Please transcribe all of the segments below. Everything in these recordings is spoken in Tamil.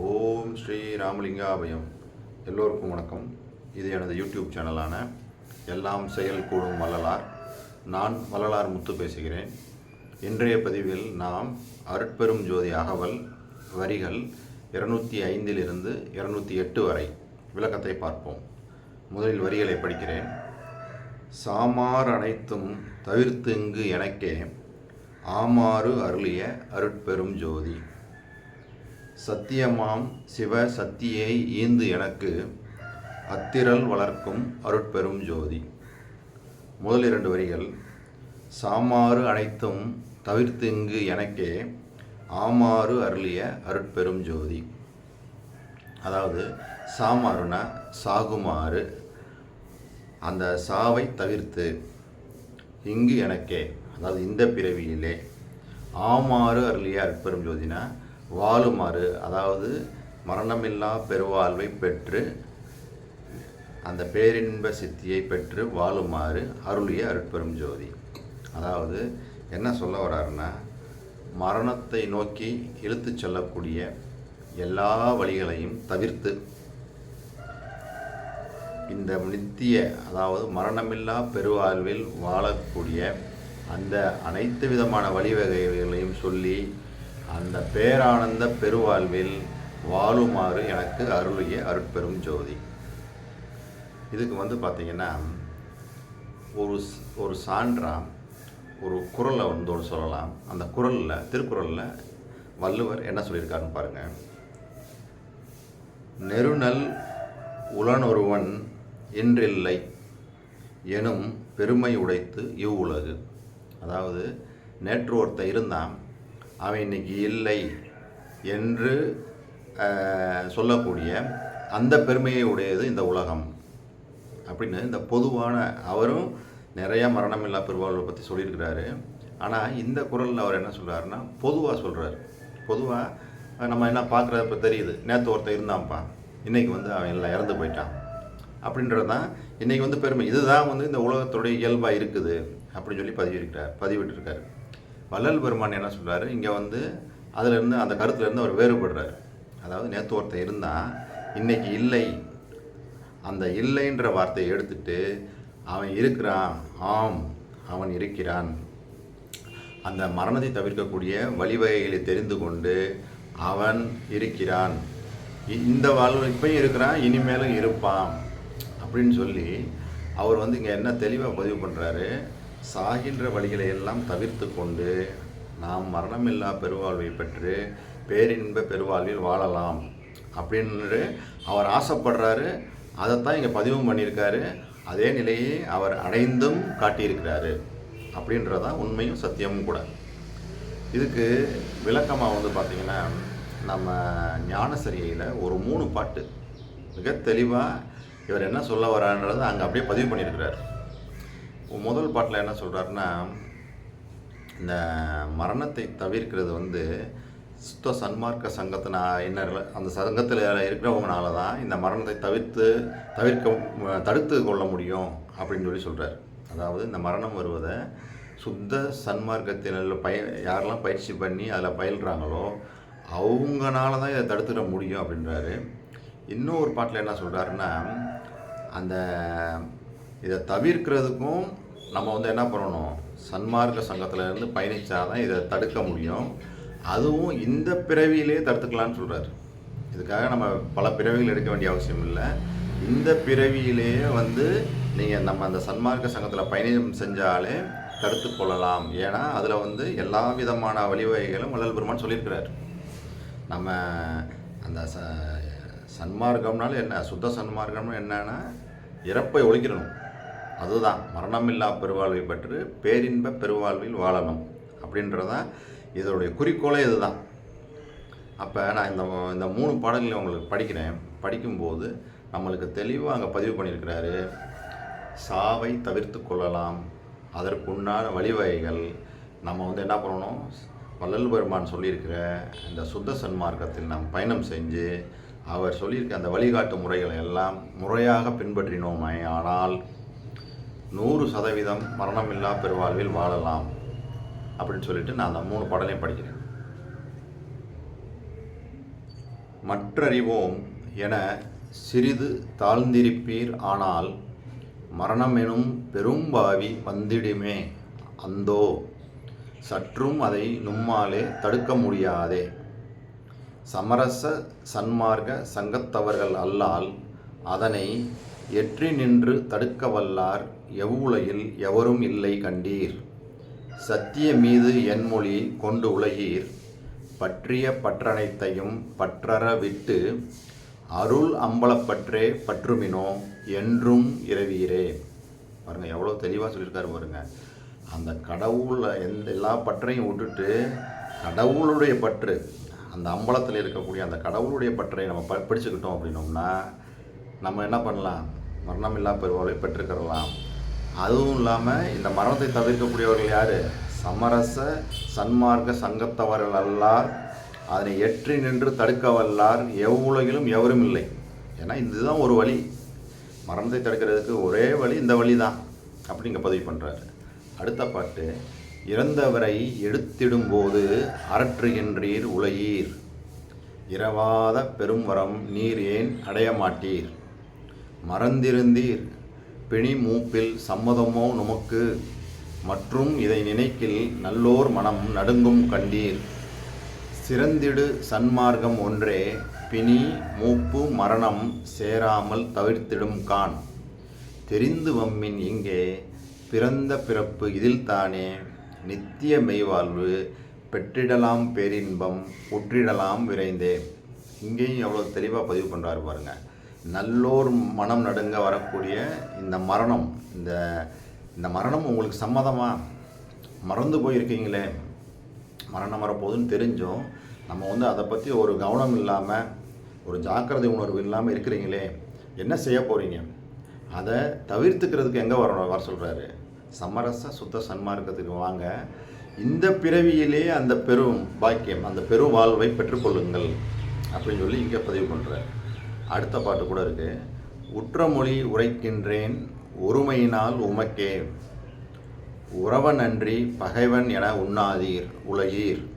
ஓம் ஸ்ரீ ராமலிங்காபயம். எல்லோருக்கும் வணக்கம். இது எனது யூடியூப் சேனலான எல்லாம் செயல் கூடும் வள்ளலார். நான் வள்ளலார் முத்து பேசுகிறேன். இன்றைய பதிவில் நாம் அருட்பெரும் ஜோதி அகவல் வரிகள் இருநூற்றி ஐந்திலிருந்து இருநூற்றி எட்டு வரை விளக்கத்தை பார்ப்போம். முதலில் வரிகளை படிக்கிறேன். சாமார் அனைத்தும் தவிர்த்து இங்கு எனக்கே ஆமாறு அருளிய அருட்பெரும் ஜோதி. சத்தியமாம் சிவ சத்தியை ஈந்து எனக்கு அத்திரல் வளர்க்கும் அருட்பெரும் ஜோதி. முதல் இரண்டு வரிகள் சாமாறு அனைத்தும் தவிர்த்து இங்கு எனக்கே ஆமாறு அருளிய அருட்பெரும் ஜோதி. அதாவது சாமாறுனா சாகுமாறு. அந்த சாவை தவிர்த்து இங்கு எனக்கே அதாவது இந்த பிறவியிலே ஆமாறு அருளிய அற்பெரும் ஜோதினா வாழுமாறு அதாவது மரணமில்லா பெருவாழ்வை பெற்று அந்த பேரின்ப சித்தியை பெற்று வாழுமாறு அருளிய அருட்பெரும் ஜோதி. அதாவது என்ன சொல்ல வர்றாருன்னா மரணத்தை நோக்கி இழுத்துச் செல்லக்கூடிய எல்லா வழிகளையும் தவிர்த்து இந்த நித்திய அதாவது மரணமில்லா பெருவாழ்வில் வாழக்கூடிய அந்த அனைத்து விதமான வழிவகைகளையும் சொல்லி அந்த பேரானந்த பெருவாழ்வில் வாழுமாறு எனக்கு அருளிய அருட்பெரும் ஜோதி. இதுக்கு வந்து பார்த்திங்கன்னா ஒரு ஒரு சான்றாம் ஒரு குரலை வந்து ஒன்று சொல்லலாம். அந்த குறளில் திருக்குறளில் வள்ளுவர் என்ன சொல்லியிருக்காருன்னு பாருங்கள் நெருநல் உளனொருவன் என்றில்லை எனும் பெருமை உடைத்து இவ்வுலகு. அதாவது நேற்று ஒருத்தர் இருந்தான் அவன் இன்னைக்கு இல்லை என்று சொல்லக்கூடிய அந்த பெருமையை உடையது இந்த உலகம். அப்படின்னு இந்த பொதுவான அவரும் நிறையா மரணமில்லா பெருவாழ்வை பற்றி சொல்லியிருக்கிறாரு. ஆனால் இந்த குரலில் அவர் என்ன சொல்கிறாருன்னா பொதுவாக சொல்கிறார் பொதுவாக நம்ம என்ன பார்க்குறது இப்போ தெரியுது. நேற்று ஒருத்தர் இருந்தான்ப்பா. இன்றைக்கி வந்து அவன் எல்லாம் இறந்து போயிட்டான். அப்படின்றது தான் இன்றைக்கி வந்து பெருமை. இதுதான் வந்து இந்த உலகத்துடைய இயல்பாக இருக்குது அப்படின்னு சொல்லி பதிவிருக்கிறார் பதிவிட்டிருக்காரு. வள்ளல் பெருமான் என்ன சொல்கிறாரு இங்கே வந்து அதிலிருந்து அந்த கருத்துலேருந்து அவர் வேறுபடுறார். அதாவது நேற்று ஒருத்தர் இருந்தால் இன்றைக்கி இல்லை. அந்த இல்லைன்ற வார்த்தையை எடுத்துட்டு அவன் இருக்கிறான். ஆம் அவன் இருக்கிறான். அந்த மரணத்தை தவிர்க்கக்கூடிய வழிவகைகளை தெரிந்து கொண்டு அவன் இருக்கிறான். இ- இந்த வாழ்வு இப்பயும் இருக்கிறான் இனிமேலும் இருப்பான். அப்படின்னு சொல்லி அவர் வந்து இங்கே என்ன தெளிவாக பதிவு பண்ணுறாரு சாகின்ற வழிகளை எல்லாம் தவிர்த்து கொண்டு நாம் மரணமில்லா பெருவாழ்வை பெற்று பேரின்ப பெருவாழ்வில் வாழலாம் அப்படின்னு அவர் ஆசைப்படுறாரு. அதைத்தான் இங்கே பதிவும் பண்ணியிருக்காரு. அதே நிலையை அவர் அடைந்தும் காட்டியிருக்கிறாரு. அப்படின்றதான் உண்மையும் சத்தியமும் கூட. இதுக்கு விளக்கமாக வந்து பார்த்திங்கன்னா நம்ம ஞானசரியில் ஒரு மூணு பாட்டு. மிக தெளிவாக இவர் என்ன சொல்ல வரான்றதை அங்கே அப்படியே பதிவு பண்ணியிருக்கிறார். முதல் பாட்டில் என்ன சொல்கிறாருன்னா இந்த மரணத்தை தவிர்க்கிறது வந்து சுத்த சன்மார்க்க சங்கத்தின இன்னர்கள் அந்த சங்கத்தில் இருக்கிறவங்கனால தான் இந்த மரணத்தை தவிர்த்து தவிர்க்க தடுத்து கொள்ள முடியும் அப்படின்னு சொல்லி சொல்கிறார் அதாவது இந்த மரணம் வருவதை சுத்த சன்மார்க்கத்தினில் பய யாரெல்லாம் பயிற்சி பண்ணி அதில் பயில்றாங்களோ அவங்கனால தான் இதை தடுத்துட முடியும் அப்படின்றாரு. இன்னும் ஒரு பாட்டில் என்ன சொல்கிறாருன்னா அந்த இதை தவிர்க்கிறதுக்கும் நம்ம வந்து என்ன பண்ணணும்? சன்மார்க்க சங்கத்திலேருந்து இருந்து பயணிச்சாதான் இதை தடுக்க முடியும். அதுவும் இந்த பிறவியிலே தடுத்துக்கலாம்னு சொல்கிறார் இதுக்காக நம்ம பல பிறவிகள் எடுக்க வேண்டிய அவசியம் இல்லை. இந்த பிறவியிலேயே வந்து நீங்கள் நம்ம அந்த சன்மார்க்க சங்கத்தில் பயணம் செஞ்சாலே தடுத்து கொள்ளலாம். ஏன்னா அதில் வந்து எல்லா விதமான வழிவகைகளும் வள்ளல் பெருமான் சொல்லியிருக்கிறார். நம்ம அந்த ச சன்மார்க்கம்னாலும் என்ன? சுத்த சன்மார்க்கம்னு என்னன்னா இறப்பை ஒழிக்கிறணும் அதுதான் மரணமில்லா பெருவாழ்வை பெற்று பேரின்ப பெருவாழ்வில் வாழணும். அப்படின்றதான் இதோடைய குறிக்கோளே இதுதான். அப்போ நான் இந்த இந்த மூணு பாடல்களை உங்களுக்கு படிக்கிறேன். படிக்கும்போது நம்மளுக்கு தெளிவாக அங்கே பதிவு பண்ணியிருக்கிறாரு சாவை தவிர்த்து கொள்ளலாம். அதற்குண்டான வழிவகைகள். நம்ம வந்து என்ன பண்ணணும்? வள்ளல் பெருமான் சொல்லியிருக்கிற இந்த சுத்த சன்மார்க்கத்தில் நாம் பயணம் செஞ்சு அவர் சொல்லியிருக்க அந்த வழிகாட்டு முறைகளை எல்லாம் முறையாக பின்பற்றினோமே. ஆனால் நூறு சதவீதம் மரணமில்லா பெருவாழ்வில் வாழலாம் அப்படின்னு சொல்லிட்டு நான் அந்த மூணு பாடலையும் படிக்கிறேன். மற்றறிவோம் என சிறிது தாழ்ந்திருப்பீர் ஆனால் மரணம் எனும் பெரும்பாவி வந்திடுமே அந்தோ சற்றும் அதை நும்மாலே தடுக்க முடியாதே. சமரச சன்மார்க்க சங்கத்தவர்கள் அல்லால் அதனை எற்றி நின்று தடுக்க வல்லார் எவ்வுலகில் எவரும் இல்லை கண்டீர். சத்திய மீது என் மொழி கொண்டு உலகீர். பற்றிய பற்றனைத்தையும் பற்றற விட்டு அருள் அம்பலப்பற்றே பற்றுமினோ என்றும் இரவீரே பாருங்க எவ்வளோ தெளிவாக சொல்லியிருக்காரு பாருங்க. அந்த கடவுளை எந்த எல்லா பற்றையும் விட்டுட்டு கடவுளுடைய பற்று அந்த அம்பலத்தில் இருக்கக்கூடிய அந்த கடவுளுடைய பற்றை நம்ம ப பிடிச்சுக்கிட்டோம் அப்படின்னோம்னா நம்ம என்ன பண்ணலாம்? மரணமில்லா பெருவாளை பெற்றுக்கிறலாம் அதுவும் இல்லாமல் இந்த மரணத்தை தவிர்க்கக்கூடியவர்கள் யார்? சமரச சன்மார்க்க சங்கத்தவர்கள் அல்லார் அதனை எற்றி நின்று தடுக்க வல்லார் எவ்வுலகிலும் எவரும் இல்லை. ஏன்னா இதுதான் ஒரு வழி. மரணத்தை தடுக்கிறதுக்கு ஒரே வழி இந்த வழி தான் அப்படிங்க பதிவு பண்ணுறாரு அடுத்த பாட்டு இறந்தவரை எடுத்திடும்போது அரற்றுகின்றீர் உலகீர். இரவாத பெரும் வரம் நீர் ஏன் அடைய மாட்டீர் மறந்திருந்தீர். பிணி மூப்பில் சம்மதமோ நுமக்கு? மற்றும் இதை நினைக்கில் நல்லோர் மனம் நடுங்கும் கண்டீர். சிறந்திடு சன்மார்க்கம் ஒன்றே பிணி மூப்பு மரணம் சேராமல் தவிர்த்திடும் கான். தெரிந்து வம்மின் இங்கே பிறந்த பிறப்பு இதில் தானே நித்திய மெய்வாழ்வு பெற்றிடலாம் பேரின்பம் உற்றிடலாம் விரைந்தே. இங்கேயும் எவ்வளோ தெளிவாக பதிவு பண்ணுறாரு பாருங்கள் நல்லோர் மனம் நடுங்க வரக்கூடிய இந்த மரணம் இந்த இந்த மரணம் உங்களுக்கு சம்மதமாக மறந்து போயிருக்கீங்களே? மரணம் வரப்போகுதுன்னு தெரிஞ்சும் நம்ம வந்து அதை பற்றி ஒரு கவனம் இல்லாமல் ஒரு ஜாக்கிரதை உணர்வு இல்லாமல் இருக்கிறீங்களே? என்ன செய்ய போகிறீங்க அதை தவிர்த்துக்கிறதுக்கு எங்கே வரணும் வர சொல்கிறாரு சமரச சுத்த சன்மார்க்கத்துக்கு வாங்க. இந்த பிறவியிலே அந்த பெரும் பாக்கியம் அந்த பெரும் வாழ்வை பெற்றுக்கொள்ளுங்கள் அப்படின்னு சொல்லி இங்கே பதிவு பண்ணுறேன் அடுத்த பாட்டு கூட இருக்கு. உற்றமொழி உரைக்கின்றேன் ஒருமையினால் உமக்கே. உறவனன்றி பகைவன் என உண்ணாதீர் உலகீர்.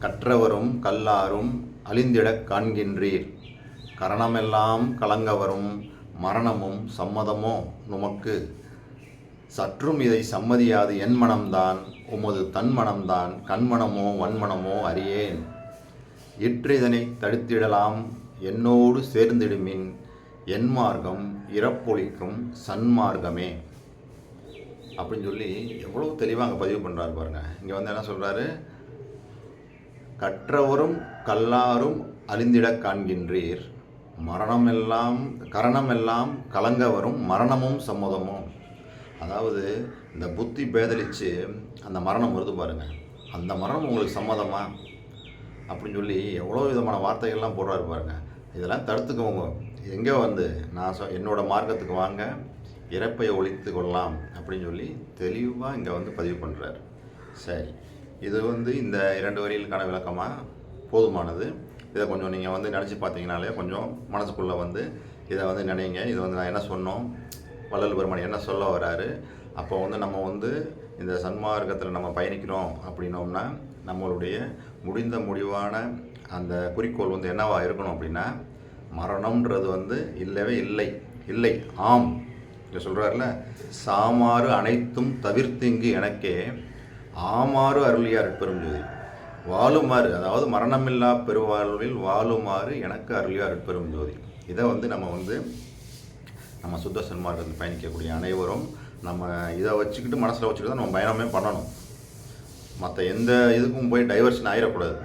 கற்றவரும் கல்லாரும் அழிந்திடக் காண்கின்றீர். கரணமெல்லாம் கலங்கவரும் மரணமும் சம்மதமோ நுமக்கு சற்றும் இதை சம்மதியாது என் மனம்தான் உமது தன்மனம்தான் கண்மணமோ வன்மனமோ அறியேன். இற்றிதனை தடுத்திடலாம் என்னோடு சேர்ந்திடுமின் என் மார்க்கம் இறப்பொழிக்கும் சன்மார்க்கமே அப்படின்னு சொல்லி எவ்வளோ தெளிவாக அங்கே பதிவு பண்ணுறாரு பாருங்கள் இங்கே வந்து என்ன சொல்கிறாரு கற்றவரும் கல்லாரும் அழிந்திடக் காண்கின்றீர். மரணமெல்லாம் கரணமெல்லாம் கலங்க வரும் மரணமும் சம்மதமும். அதாவது இந்த புத்தி பேதலிச்சு அந்த மரணம் வருது பாருங்கள் அந்த மரணம் உங்களுக்கு சம்மதமாக அப்படின்னு சொல்லி எவ்வளோ விதமான வார்த்தைகள்லாம் போடுறாரு பாருங்க. இதெல்லாம் தடுத்துக்கோங்க. எங்கே வந்து நான் சொ என்னோடய மார்க்கத்துக்கு வாங்க இறப்பை ஒழித்து கொள்ளலாம் அப்படின்னு சொல்லி தெளிவாக இங்கே வந்து பதிவு பண்ணுறாரு சரி. இது வந்து இந்த இரண்டு வரிகளுக்கான விளக்கமாக போதுமானது. இதை கொஞ்சம் நீங்கள் வந்து நினச்சி பார்த்தீங்கனாலே கொஞ்சம் மனசுக்குள்ளே வந்து இதை வந்து நினைங்க. இதை வந்து நான் என்ன சொன்னோம்? வள்ளல் பெருமான் என்ன சொல்ல வராரு? அப்போ வந்து நம்ம வந்து இந்த சன்மார்க்கத்தில் நம்ம பயணிக்கிறோம் அப்படின்னோம்னா நம்மளுடைய முடிந்த முடிவான அந்த குறிக்கோள் வந்து என்னவா இருக்கணும் அப்படின்னா மரணம்ன்றது வந்து இல்லவே இல்லை இல்லை ஆம். இங்கே சொல்கிறார்ல சாமாறு அனைத்தும் தவிர்த்திங்கு எனக்கே ஆமாறு அருளியார் பெருஞ்சோதி வாழுமாறு அதாவது மரணமில்லா பெருவாழ்வில் வாழுமாறு எனக்கு அருளியார் பெரும் ஜோதி. இதை வந்து நம்ம வந்து நம்ம சுத்த சன்மார்க்கத்தில் பயணிக்கக்கூடிய அனைவரும் நம்ம இதை வச்சுக்கிட்டு மனசில் வச்சுக்கிட்டு தான் நம்ம பயணமே பண்ணணும். மற்ற எந்த இதுக்கும் போய் டைவர்ஷன் ஆகிடக்கூடாது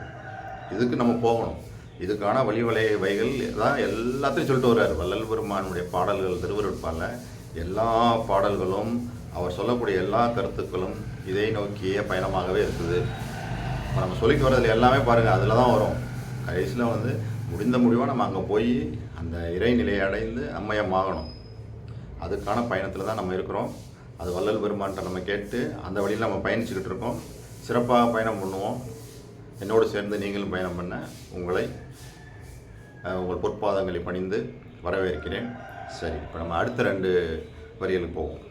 இதுக்கு நம்ம போகணும். இதுக்கான வழிவலை வைகள் தான் எல்லாத்தையும் சொல்லிட்டு வர்றார். வள்ளல் பெருமானுடைய பாடல்கள் திருவருட்பால எல்லா பாடல்களும் அவர் சொல்லக்கூடிய எல்லா கருத்துக்களும் இதை நோக்கிய பயணமாகவே இருக்குது. இப்போ நம்ம சொல்லிட்டு வர்றதுல எல்லாமே பாருங்கள் அதில் தான் வரும். கடைசியில் வந்து முடிந்த முடிவாக நம்ம அங்கே போய் அந்த இறைநிலையை அடைந்து அம்மையமாகணும் அதுக்கான பயணத்தில் தான் நம்ம இருக்கிறோம். அது வள்ளல் பெருமான்ட்ட நம்ம கேட்டு அந்த வழியில் நம்ம பயணிச்சுக்கிட்டு இருக்கோம். சிறப்பாக பயணம் பண்ணுவோம். என்னோடு சேர்ந்து நீங்களும் பயணம் பண்ண உங்களை உங்கள் பொற்பாதங்களை பணிந்து வரவேற்கிறேன். சரி இப்போ நம்ம அடுத்த ரெண்டு வரிகளுக்கு போவோம்.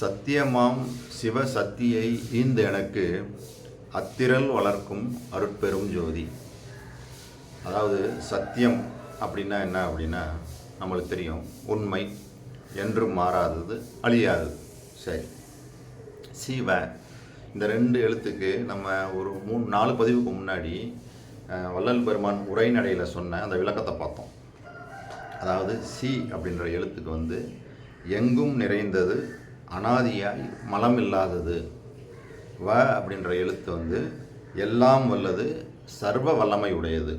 சத்தியமாம் சிவ சக்தியை ஈந்த எனக்கு அத்திரல் வளர்க்கும் அருட்பெரும் ஜோதி. அதாவது சத்தியம் அப்படின்னா என்ன அப்படின்னா நம்மளுக்கு தெரியும் உண்மை என்றும் மாறாதது அழியாதது. சரி. சிவ இந்த ரெண்டு எழுத்துக்கு நம்ம ஒரு மூணு நாலு பதிவுக்கு முன்னாடி வள்ளல் பெருமான் உரைநடையில் சொன்ன அந்த விளக்கத்தை பார்த்தோம். அதாவது சி அப்படின்ற எழுத்துக்கு வந்து எங்கும் நிறைந்தது அனாதியாய் மலம் இல்லாதது வ அப்படின்ற எழுத்து வந்து எல்லாம் வல்லது சர்வ வல்லமை உடையது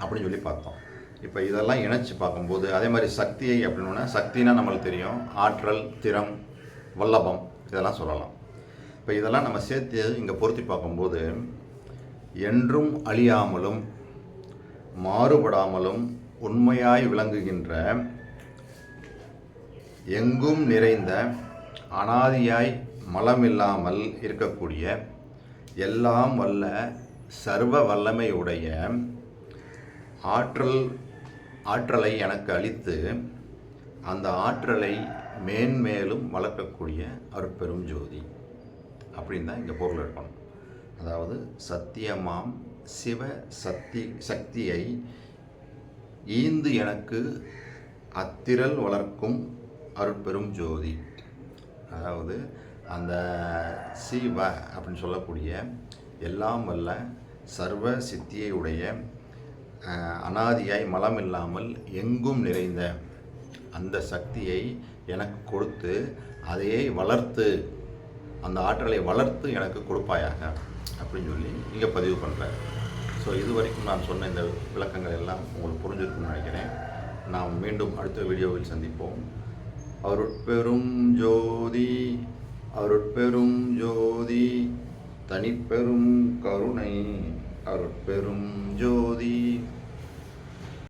அப்படின்னு சொல்லி பார்த்தோம். இப்போ இதெல்லாம் இணைச்சி பார்க்கும்போது அதே மாதிரி சக்தியை அப்படின்னா சக்தினா நம்மளுக்கு தெரியும். ஆற்றல் திறம் வல்லபம் இதெல்லாம் சொல்லலாம். இப்போ இதெல்லாம் நம்ம சேர்த்து இங்கே பொருத்தி பார்க்கும்போது என்றும் அழியாமலும் மாறுபடாமலும் உண்மையாய் விளங்குகின்ற எங்கும் நிறைந்த அனாதியாய் மலமில்லாமல் இருக்கக்கூடிய எல்லாம் வல்ல சர்வ வல்லமையுடைய ஆற்றல் ஆற்றலை எனக்கு அளித்து அந்த ஆற்றலை மேன்மேலும் வளர்க்கக்கூடிய அருட்பெரும் ஜோதி. அப்படின்னு தான் இங்கே பொருள் இருக்கணும் அதாவது சத்தியமாம் சிவ சக்தி சக்தியை ஈந்து எனக்கு அத்திரல் வளர்க்கும் அருட்பெரும் ஜோதி. அதாவது அந்த சிவ அப்படின்னு சொல்லக்கூடிய எல்லாம் வல்ல சர்வ சித்தியையுடைய அனாதியாய் மலம் இல்லாமல் எங்கும் நிறைந்த அந்த சக்தியை எனக்கு கொடுத்து அதையே வளர்த்து அந்த ஆற்றலை வளர்த்து எனக்கு கொடுப்பாயாக அப்படின்னு சொல்லி இங்கே பதிவு பண்ணுறாரு ஸோ இது வரைக்கும் நான் சொன்ன இந்த விளக்கங்கள் எல்லாம் உங்களுக்கு புரிஞ்சிருக்கும்னு நினைக்கிறேன். நாம் மீண்டும் அடுத்த வீடியோவில் சந்திப்போம். அருட்பெரும் ஜோதி அருட்பெரும் ஜோதி தனிப்பெரும் கருணை. அருட்பெரும் ஜோதி.